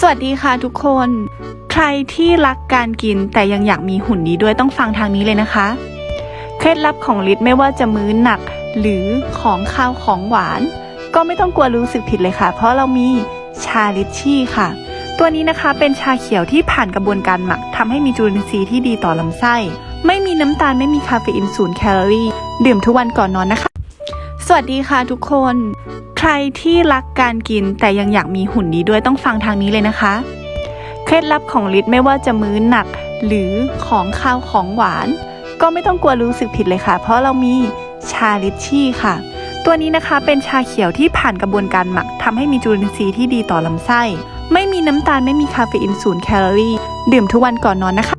สวัสดีค่ะทุกคน ใครที่รักการกินแต่ยังอยากมีหุ่นดีด้วยต้องฟังทางนี้เลยนะคะ เคล็ดลับของลิศไม่ว่าจะมื้อหนัก หรือของข้าวของหวาน ก็ไม่ต้องกลัวรู้สึกผิดเลยค่ะ เพราะเรามีชาลิชชี่ค่ะ ตัวนี้นะคะเป็นชาเขียวที่ผ่านกระบวนการหมักทำให้มีจุลินทรีย์ที่ดีต่อลำไส้ ไม่มีน้ำตาลไม่มีคาเฟอีนศูนย์แคลอรี่ ดื่มทุกวันก่อนนอนนะคะ สวัสดีค่ะทุกคน ใครที่รักการกินแต่ยังอยากมีหุ่นดีด้วยต้องฟังทางนี้เลยนะคะ เคล็ดลับของลิศไม่ว่าจะมื้อหนัก หรือของข้าวของหวาน ก็ไม่ต้องกลัวรู้สึกผิดเลยค่ะ เพราะเรามีชาลิชชี่ค่ะ ตัวนี้นะคะเป็นชาเขียวที่ผ่านกระบวนการหมักทำให้มีจุลินทรีย์ที่ดีต่อลำไส้ ไม่มีน้ำตาลไม่มีคาเฟอีนศูนย์แคลอรี่ ดื่มทุกวันก่อนนอนนะคะ